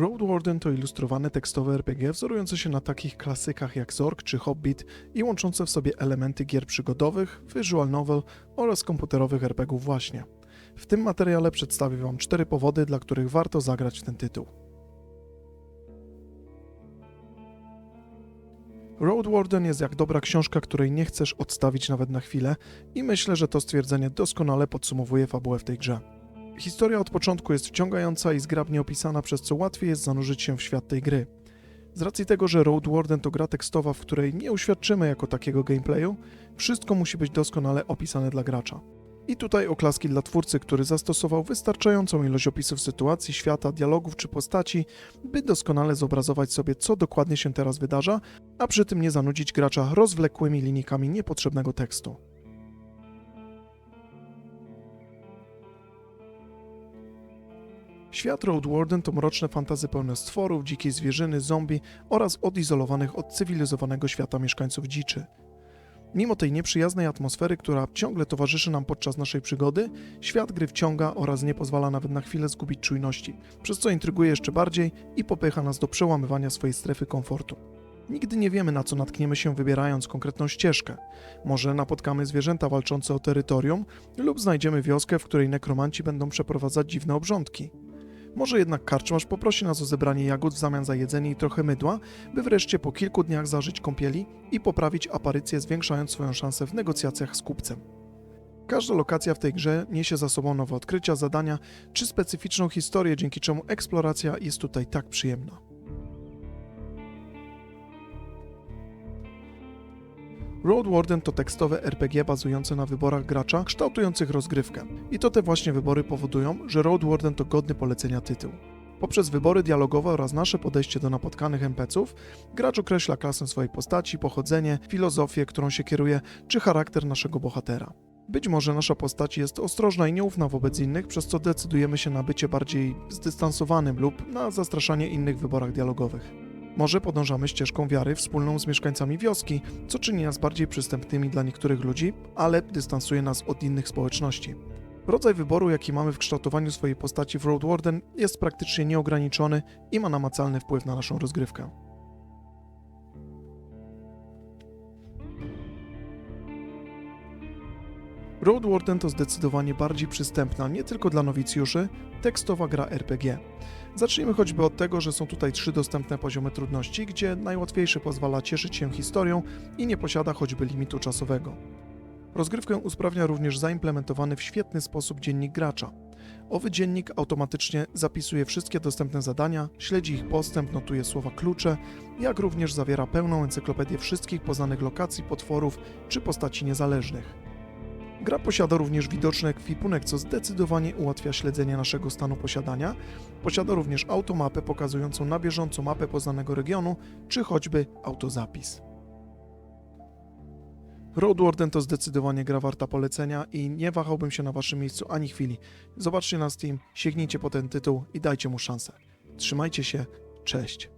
Road Warden to ilustrowane tekstowe RPG wzorujące się na takich klasykach jak Zork czy Hobbit i łączące w sobie elementy gier przygodowych, visual novel oraz komputerowych RPGów właśnie. W tym materiale przedstawię Wam cztery powody, dla których warto zagrać w ten tytuł. Road Warden jest jak dobra książka, której nie chcesz odstawić nawet na chwilę i myślę, że to stwierdzenie doskonale podsumowuje fabułę w tej grze. Historia od początku jest wciągająca i zgrabnie opisana, przez co łatwiej jest zanurzyć się w świat tej gry. Z racji tego, że Road Warden to gra tekstowa, w której nie uświadczymy jako takiego gameplayu, wszystko musi być doskonale opisane dla gracza. I tutaj oklaski dla twórcy, który zastosował wystarczającą ilość opisów sytuacji, świata, dialogów czy postaci, by doskonale zobrazować sobie, co dokładnie się teraz wydarza, a przy tym nie zanudzić gracza rozwlekłymi linijkami niepotrzebnego tekstu. Świat Road Warden to mroczne fantazy pełne stworów, dzikiej zwierzyny, zombie oraz odizolowanych od cywilizowanego świata mieszkańców dziczy. Mimo tej nieprzyjaznej atmosfery, która ciągle towarzyszy nam podczas naszej przygody, świat gry wciąga oraz nie pozwala nawet na chwilę zgubić czujności, przez co intryguje jeszcze bardziej i popycha nas do przełamywania swojej strefy komfortu. Nigdy nie wiemy, na co natkniemy się wybierając konkretną ścieżkę. Może napotkamy zwierzęta walczące o terytorium lub znajdziemy wioskę, w której nekromanci będą przeprowadzać dziwne obrządki. Może jednak karczmasz poprosi nas o zebranie jagód w zamian za jedzenie i trochę mydła, by wreszcie po kilku dniach zażyć kąpieli i poprawić aparycję, zwiększając swoją szansę w negocjacjach z kupcem. Każda lokacja w tej grze niesie za sobą nowe odkrycia, zadania czy specyficzną historię, dzięki czemu eksploracja jest tutaj tak przyjemna. Road Warden to tekstowe RPG bazujące na wyborach gracza, kształtujących rozgrywkę. I to te właśnie wybory powodują, że Road Warden to godny polecenia tytuł. Poprzez wybory dialogowe oraz nasze podejście do napotkanych NPC-ów, gracz określa klasę swojej postaci, pochodzenie, filozofię, którą się kieruje, czy charakter naszego bohatera. Być może nasza postać jest ostrożna i nieufna wobec innych, przez co decydujemy się na bycie bardziej zdystansowanym lub na zastraszanie innych w wyborach dialogowych. Może podążamy ścieżką wiary wspólną z mieszkańcami wioski, co czyni nas bardziej przystępnymi dla niektórych ludzi, ale dystansuje nas od innych społeczności. Rodzaj wyboru, jaki mamy w kształtowaniu swojej postaci w Road Warden, jest praktycznie nieograniczony i ma namacalny wpływ na naszą rozgrywkę. Road Warden to zdecydowanie bardziej przystępna nie tylko dla nowicjuszy, tekstowa gra RPG. Zacznijmy choćby od tego, że są tutaj trzy dostępne poziomy trudności, gdzie najłatwiejszy pozwala cieszyć się historią i nie posiada choćby limitu czasowego. Rozgrywkę usprawnia również zaimplementowany w świetny sposób dziennik gracza. Owy dziennik automatycznie zapisuje wszystkie dostępne zadania, śledzi ich postęp, notuje słowa klucze, jak również zawiera pełną encyklopedię wszystkich poznanych lokacji, potworów czy postaci niezależnych. Gra posiada również widoczny ekwipunek, co zdecydowanie ułatwia śledzenie naszego stanu posiadania. Posiada również automapę pokazującą na bieżąco mapę poznanego regionu, czy choćby autozapis. Road Warden to zdecydowanie gra warta polecenia i nie wahałbym się na waszym miejscu ani chwili. Zobaczcie na Steam, sięgnijcie po ten tytuł i dajcie mu szansę. Trzymajcie się, cześć.